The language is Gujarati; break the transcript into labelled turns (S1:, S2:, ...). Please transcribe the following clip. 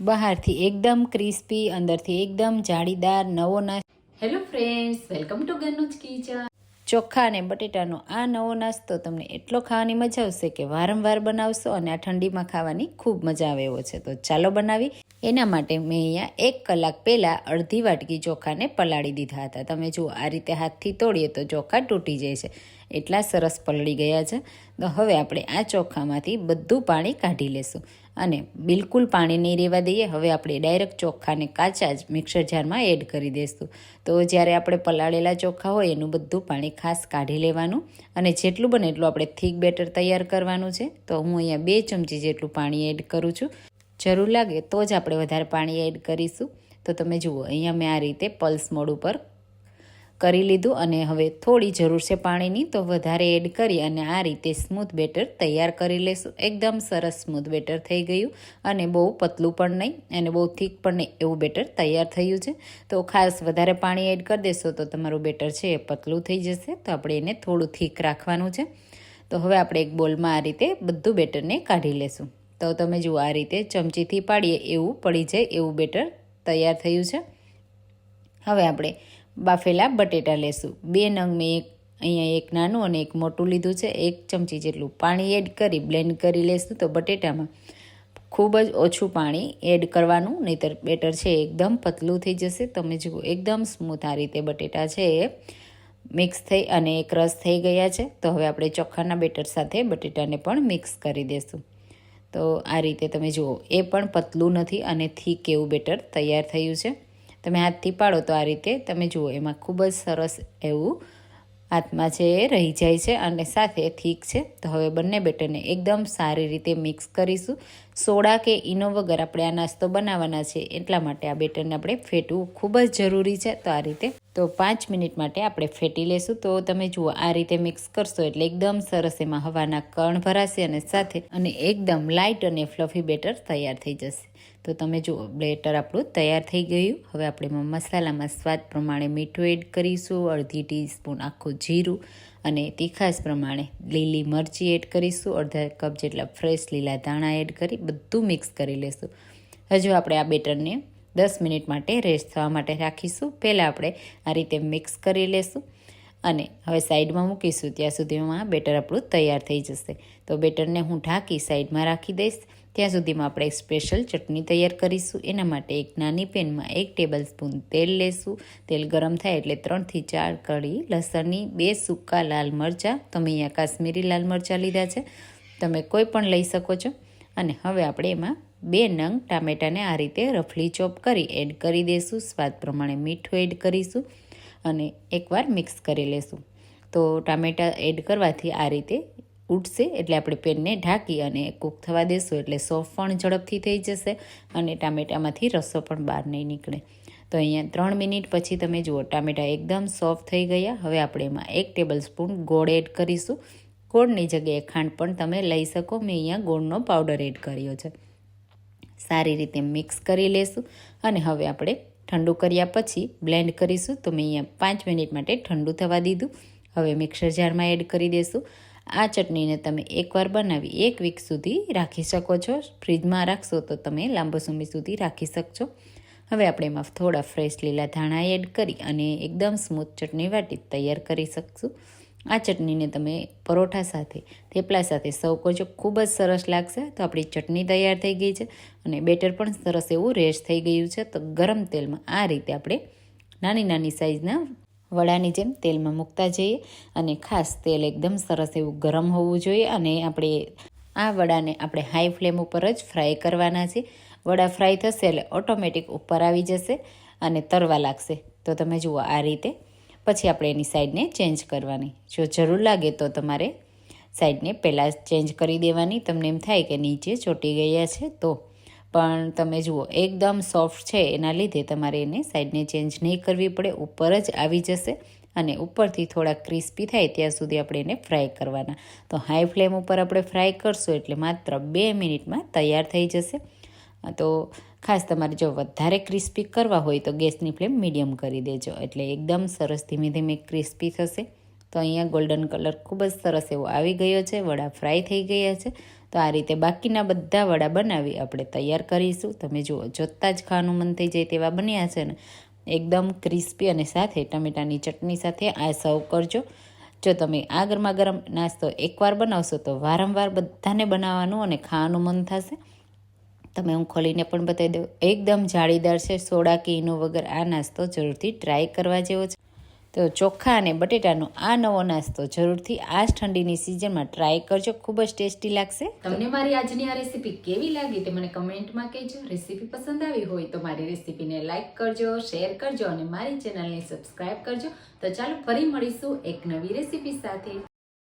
S1: બહારથી એકદમ ક્રિસ્પી અંદરથી એકદમ જાળીદાર નવો નાસ્તો
S2: hello friends welcome to Ganuj kitchen
S1: ચોખ્ખા અને બટેટાનો આ નવો નાસ્તો તમને એટલો ખાવાની મજા આવશે કે વારંવાર બનાવશો અને આ ઠંડીમાં ખાવાની ખૂબ મજા આવે એવો છે. તો ચાલો બનાવી એના માટે મેં અહીંયા એક કલાક પહેલાં અડધી વાટકી ચોખાને પલાળી દીધા હતા. તમે જુઓ, આ રીતે હાથથી તોડીએ તો ચોખા તૂટી જાય છે એટલા સરસ પલળી ગયા છે. તો હવે આપણે આ ચોખામાંથી બધું પાણી કાઢી લેશું. અને બિલકુલ પાણી નહીં રહેવા દઈએ, હવે આપણે ડાયરેક્ટ ચોખાને કાચા જ મિક્સર જારમાં એડ કરી દઈશું તો જ્યારે આપણે પલાળેલા ચોખા હોય, એનું બધું પાણી ખાસ કાઢી લેવાનું. અને જેટલું બને એટલું આપણે થીક બેટર તૈયાર કરવાનું છે. તો હું અહીંયા બે ચમચી જેટલું પાણી એડ કરું છું. જરૂર લાગે તો જ આપણે વધારે પાણી એડ કરીશું. તો તમે જુઓ, અહીંયા મેં આ રીતે પલ્સ મોડ ઉપર કરી લીધું અને હવે થોડી જરૂર છે પાણીની, તો વધારે એડ કરી અને આ રીતે સ્મૂથ બેટર તૈયાર કરી લેશું. એકદમ સરસ સ્મૂથ બેટર થઈ ગયું અને બહુ પતલું પણ નહીં અને બહુ થીક પણ નહીં, એવું બેટર તૈયાર થયું છે. તો ખાસ વધારે પાણી એડ કરી દેશો તો તમારું બેટર છે એ પતલું થઈ જશે. તો આપણે એને થોડું થીક રાખવાનું છે. તો હવે આપણે એક બોલમાં આ રીતે બધું બેટરને કાઢી લેશું. તો તમે જુઓ, આ રીતે ચમચીથી પાડીએ, એવું પડી જાય, એવું બેટર તૈયાર થયું છે. હવે આપણે બાફેલા બટેટા લેશું. બે નંગ મેં એક, અહીંયા એક નાનું અને એક મોટું લીધું છે. એક ચમચી જેટલું પાણી એડ કરી, બ્લેન્ડ કરી લેશું તો બટેટામાં ખૂબ જ ઓછું પાણી એડ કરવાનું, નહીતર બેટર છે, એકદમ પતલું થઈ જશે. તમે જુઓ, એકદમ સ્મૂથ આ રીતે બટેટા છે. એ મિક્સ થઈ અને એક રસ થઈ ગયા છે. તો હવે આપણે ચોખાના બેટર સાથે બટેટાને પણ મિક્સ કરી દઈશું તો આ રીતે તમે જુઓ. એ પણ પતલું નથી અને થીક એવું બેટર તૈયાર થયું છે. તમે હાથથી પાડો તો આ રીતે તમે જુઓ, એમાં ખૂબ જ સરસ એવું હાથમાં છે એ રહી જાય છે અને સાથે થીક છે. તો હવે બંને બેટરને એકદમ સારી રીતે મિક્સ કરીશું. સોડા કે ઈનો વગર આપણે આ નાસ્તો બનાવવાના છે એટલા માટે આ બેટરને આપણે ફેટવું ખૂબ જ જરૂરી છે. તો આ રીતે તો પાંચ મિનિટ માટે આપણે ફેટી લેશું. તો તમે જુઓ આ રીતે મિક્સ કરશો એટલે એકદમ સરસ એમાં હવાના કણ ભરાશે અને સાથે અને એકદમ લાઇટ અને ફ્લફી બેટર તૈયાર થઈ જશે. તો તમે જુઓ બેટર આપણું તૈયાર થઈ ગયું. હવે આપણે મસાલામાં સ્વાદ પ્રમાણે મીઠું એડ કરીશું, અડધી ટીસ્પૂન આખું જીરું અને તીખાસ પ્રમાણે લીલી મરચી એડ કરીશું, અડધા કપ જેટલા ફ્રેશ લીલા ધાણા એડ કરી બધું મિક્સ કરી લેશું. હજુ આપણે આ બેટરને દસ મિનિટ માટે રેસ્ટ થવા માટે રાખીશું. પહેલાં આપણે આ રીતે મિક્સ કરી લેશું અને હવે સાઈડમાં મૂકીશું. ત્યાં સુધીમાં બેટર આપણું તૈયાર થઈ જશે. તો બેટરને હું ઢાંકી સાઈડમાં રાખી દઈશ. ત્યાં સુધીમાં આપણે એક સ્પેશિયલ ચટણી તૈયાર કરીશું. એના માટે એક નાની પેનમાં એક ટેબલ સ્પૂન તેલ લેશું. તેલ ગરમ થાય એટલે ત્રણથી ચાર કળી લસણની બે સૂકા લાલ મરચાં. તમે અહીંયા કાશ્મીરી લાલ મરચાં લીધા છે. તમે કોઈ પણ લઈ શકો છો. અને હવે આપણે એમાં બે નંગ ટામેટાને આ રીતે રફલી ચોપ કરી એડ કરી દઈશું સ્વાદ પ્રમાણે મીઠું એડ કરીશું અને એકવાર મિક્સ કરી લેશું. તો ટામેટાં એડ કરવાથી આ રીતે ઉઠશે એટલે આપણે પેનને ઢાંકી અને કૂક થવા દેશું એટલે સોફ પણ ઝડપથી થઈ જશે અને ટામેટામાંથી રસો પણ બહાર નહીં નીકળે. તો અહીંયા ત્રણ મિનિટ પછી તમે જુઓ, ટામેટા એકદમ સોફ્ટ થઈ ગયા. હવે આપણે એમાં એક ટેબલ સ્પૂન ગોળ એડ કરીશું. ગોળની જગ્યાએ ખાંડ પણ તમે લઈ શકો. મેં અહીંયા ગોળનો પાવડર એડ કર્યો છે. સારી રીતે મિક્સ કરી લેશું અને હવે આપણે ઠંડુ કર્યા પછી બ્લેન્ડ કરીશું. તો મેં અહીંયા પાંચ મિનિટ માટે ઠંડુ થવા દીધું. હવે મિક્સર જારમાં એડ કરી દઈશું આ ચટણીને તમે એકવાર બનાવી એક વીક સુધી રાખી શકો છો. ફ્રીજમાં રાખશો તો તમે લાંબો સમય સુધી રાખી શકશો. હવે આપણે એમાં થોડા ફ્રેશ લીલા ધાણા એડ કરી અને એકદમ સ્મૂથ ચટણી વાટી તૈયાર કરી શકશું. આ ચટણીને તમે પરોઠા સાથે, થેપલા સાથે સર્વ કરજો. ખૂબ જ સરસ લાગશે. તો આપણી ચટણી તૈયાર થઈ ગઈ છે અને બેટર પણ સરસ એવું રેશ થઈ ગયું છે. તો ગરમ તેલમાં આ રીતે આપણે નાની નાની સાઈઝના વડાની જેમ તેલમાં મૂકતા જઈએ અને ખાસ તેલ એકદમ સરસ એવું ગરમ હોવું જોઈએ અને આપણે આ વડાને આપણે હાઈ ફ્લેમ ઉપર જ ફ્રાય કરવાના છે. વડા ફ્રાય થશે એટલે ઓટોમેટિક ઉપર આવી જશે અને તરવા લાગશે. તો તમે જુઓ આ રીતે. પછી આપણે એની સાઈડને ચેન્જ કરવાની. જો જરૂર લાગે તો તમારે સાઈડને પહેલાં ચેન્જ કરી દેવાની. તમને એમ થાય કે નીચે ચોટી ગયા છે તો પણ તમે જુઓ, એકદમ સોફ્ટ છે. એના લીધે તમારે એને સાઈડને ચેન્જ નહીં કરવી પડે, ઉપર જ આવી જશે અને ઉપરથી થોડા ક્રિસ્પી થાય ત્યાં સુધી આપણે એને ફ્રાય કરવાના. તો હાઈ ફ્લેમ ઉપર આપણે ફ્રાય કરશું એટલે માત્ર બે મિનિટમાં તૈયાર થઈ જશે. તો ખાસ તમારે જો વધારે ક્રિસ્પી કરવા હોય તો ગેસની ફ્લેમ મીડિયમ કરી દેજો. એટલે એકદમ સરસ ધીમે ધીમે ક્રિસ્પી થશે. તો અહીંયા ગોલ્ડન કલર ખૂબ જ સરસ એવો આવી ગયો છે. વડા ફ્રાય થઈ ગયા છે. તો આ રીતે બાકીના બધા વડા બનાવી આપણે તૈયાર કરીશું. તમે જુઓ, જોતાં જ ખાવાનું મન થઈ જાય તેવા બન્યા છે ને. એકદમ ક્રિસ્પી અને સાથે ટમેટાની ચટણી સાથે આ સર્વ કરજો. જો તમે આ ગરમા ગરમ નાસ્તો એકવાર બનાવશો તો વારંવાર બધાને બનાવવાનું અને ખાવાનું મન થશે. તમે હું ખોલીને પણ બતાવી દઉં, એકદમ જાળીદાર છે. સોડા કે વગર આ નાસ્તો જરૂરથી ટ્રાય કરવા જેવો છે. તો ચોખા અને બટેટાનો આ નવો નાસ્તો જરૂરથી આ જ ઠંડીની સિઝનમાં ટ્રાય કરજો. ખૂબ જ ટેસ્ટી લાગશે.
S2: તમને મારી આજની આ રેસીપી કેવી લાગી તે મને કમેન્ટમાં કહેજો. રેસીપી પસંદ આવી હોય તો મારી રેસીપીને લાઈક કરજો, શેર કરજો અને મારી ચેનલને સબસ્ક્રાઇબ કરજો. તો ચાલો ફરી મળીશું એક નવી રેસીપી સાથે.